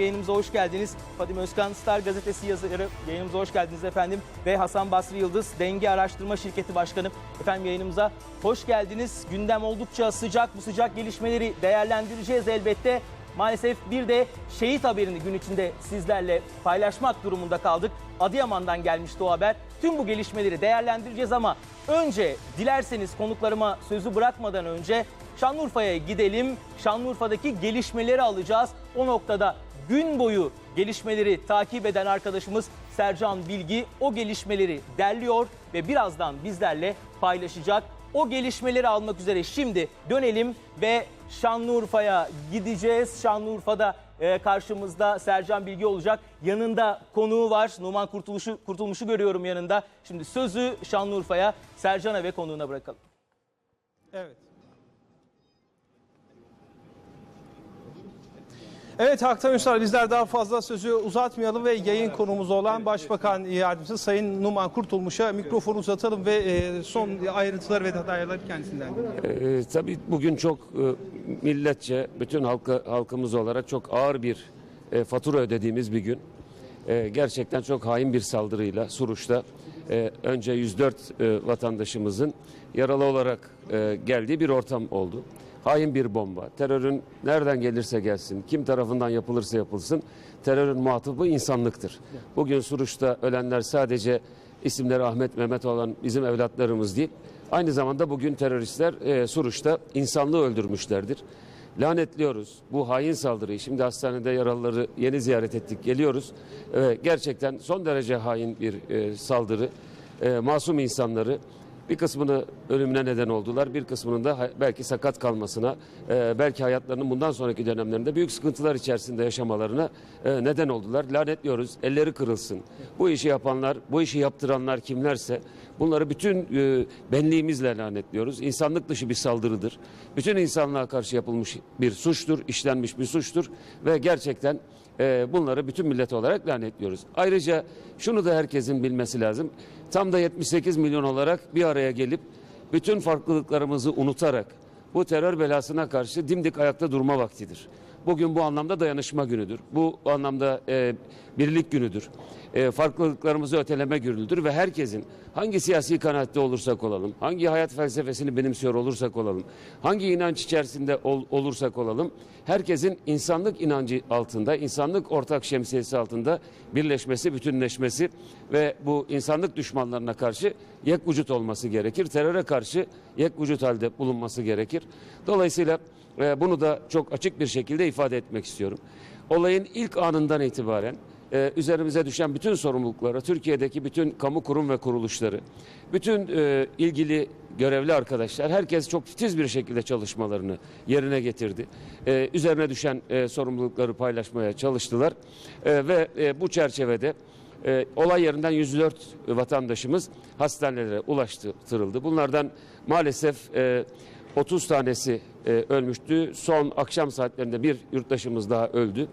yayınımıza hoş geldiniz. Fadime Özkan Star Gazetesi yazarı yayınımıza hoş geldiniz efendim. Ve Hasan Basri Yıldız Denge Araştırma Şirketi Başkanı efendim yayınımıza hoş geldiniz. Gündem oldukça sıcak bu sıcak gelişmeleri değerlendireceğiz elbette. Maalesef bir de şehit haberini gün içinde sizlerle paylaşmak durumunda kaldık. Adıyaman'dan gelmişti o haber. Tüm bu gelişmeleri değerlendireceğiz ama önce dilerseniz konuklarıma sözü bırakmadan önce Şanlıurfa'ya gidelim. Şanlıurfa'daki gelişmeleri alacağız. O noktada gün boyu gelişmeleri takip eden arkadaşımız Sercan Bilgi o gelişmeleri derliyor ve birazdan bizlerle paylaşacak. O gelişmeleri almak üzere şimdi dönelim ve Şanlıurfa'ya gideceğiz. Şanlıurfa'da e, karşımızda Sercan Bilgi olacak. Yanında konuğu var. Numan Kurtuluş'u Kurtulmuş'u görüyorum yanında. Şimdi sözü Şanlıurfa'ya, Sercan'a ve konuğuna bırakalım. Evet. Evet Haktan Ünsal bizler daha fazla sözü uzatmayalım ve yayın konumuz olan Başbakan Yardımcısı Sayın Numan Kurtulmuş'a mikrofonu uzatalım ve e, son ayrıntıları ve detayları kendisinden. Ee, tabii bugün çok e, milletçe, bütün halka, halkımız olarak çok ağır bir e, fatura ödediğimiz bir gün. E, gerçekten çok hain bir saldırıyla Suruç'ta e, önce 104 e, vatandaşımızın yaralı olarak e, geldiği bir ortam oldu. Hain bir bomba. Terörün nereden gelirse gelsin, kim tarafından yapılırsa yapılsın, terörün muhatabı insanlıktır. Bugün Suruç'ta ölenler sadece isimleri Ahmet Mehmet olan bizim evlatlarımız değil, Aynı zamanda bugün teröristler e, Suruç'ta insanlığı öldürmüşlerdir. Lanetliyoruz bu hain saldırıyı. Şimdi hastanede yaralıları yeni ziyaret ettik, geliyoruz. E, gerçekten son derece hain bir e, saldırı. E, masum insanları bir kısmını ölümüne neden oldular. Bir kısmının da belki sakat kalmasına, e, belki hayatlarının bundan sonraki dönemlerinde büyük sıkıntılar içerisinde yaşamalarına e, neden oldular. Lanetliyoruz. Elleri kırılsın. Bu işi yapanlar, bu işi yaptıranlar kimlerse bunları bütün e, benliğimizle lanetliyoruz. İnsanlık dışı bir saldırıdır. Bütün insanlığa karşı yapılmış bir suçtur, işlenmiş bir suçtur ve gerçekten e, bunları bütün millet olarak lanetliyoruz. Ayrıca şunu da herkesin bilmesi lazım. Tam da 78 milyon olarak bir araya gelip bütün farklılıklarımızı unutarak bu terör belasına karşı dimdik ayakta durma vaktidir. Bugün bu anlamda dayanışma günüdür. Bu anlamda e, birlik günüdür. E, farklılıklarımızı öteleme günüdür ve herkesin hangi siyasi kanaatte olursak olalım, hangi hayat felsefesini benimsiyor olursak olalım, hangi inanç içerisinde ol- olursak olalım, herkesin insanlık inancı altında, insanlık ortak şemsiyesi altında birleşmesi, bütünleşmesi ve bu insanlık düşmanlarına karşı yek vücut olması gerekir. Teröre karşı yek vücut halde bulunması gerekir. Dolayısıyla bunu da çok açık bir şekilde ifade etmek istiyorum. Olayın ilk anından itibaren e, üzerimize düşen bütün sorumlulukları, Türkiye'deki bütün kamu kurum ve kuruluşları, bütün e, ilgili görevli arkadaşlar, herkes çok titiz bir şekilde çalışmalarını yerine getirdi. E, üzerine düşen e, sorumlulukları paylaşmaya çalıştılar E, ve e, bu çerçevede e, olay yerinden 104 vatandaşımız hastanelere ulaştırıldı. Bunlardan maalesef e, 30 tanesi e, ölmüştü. Son akşam saatlerinde bir yurttaşımız daha öldü.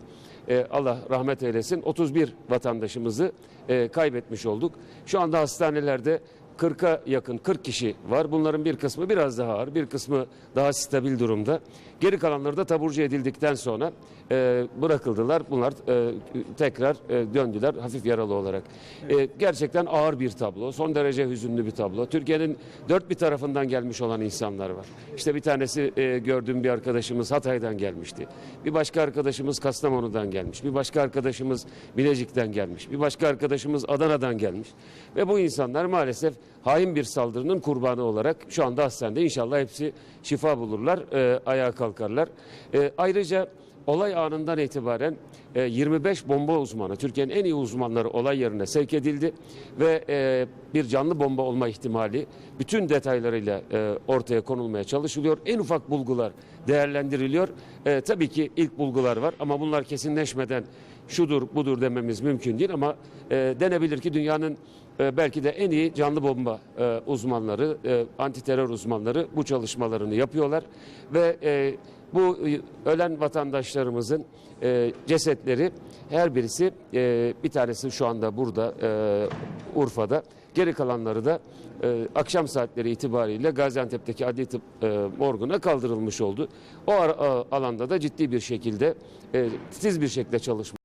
E, Allah rahmet eylesin. 31 vatandaşımızı e, kaybetmiş olduk. Şu anda hastanelerde 40'a yakın 40 kişi var. Bunların bir kısmı biraz daha ağır, bir kısmı daha stabil durumda. Geri kalanları da taburcu edildikten sonra e, bırakıldılar. Bunlar e, tekrar e, döndüler hafif yaralı olarak. E, gerçekten ağır bir tablo, son derece hüzünlü bir tablo. Türkiye'nin dört bir tarafından gelmiş olan insanlar var. İşte bir tanesi e, gördüğüm bir arkadaşımız Hatay'dan gelmişti. Bir başka arkadaşımız Kastamonu'dan gelmiş. Bir başka arkadaşımız Bilecik'ten gelmiş. Bir başka arkadaşımız Adana'dan gelmiş. Ve bu insanlar maalesef hain bir saldırının kurbanı olarak şu anda hastanede. İnşallah hepsi şifa bulurlar, e, ayağa kalkarlar. E, ayrıca olay anından itibaren e, 25 bomba uzmanı, Türkiye'nin en iyi uzmanları olay yerine sevk edildi ve e, bir canlı bomba olma ihtimali bütün detaylarıyla e, ortaya konulmaya çalışılıyor. En ufak bulgular değerlendiriliyor. E, tabii ki ilk bulgular var ama bunlar kesinleşmeden şudur budur dememiz mümkün değil ama e, denebilir ki dünyanın e, belki de en iyi canlı bomba e, uzmanları, e, anti terör uzmanları bu çalışmalarını yapıyorlar ve e, bu e, ölen vatandaşlarımızın e, cesetleri her birisi e, bir tanesi şu anda burada e, Urfa'da geri kalanları da e, akşam saatleri itibariyle Gaziantep'teki adli tıp e, morguna kaldırılmış oldu. O alanda da ciddi bir şekilde e, titiz bir şekilde çalışma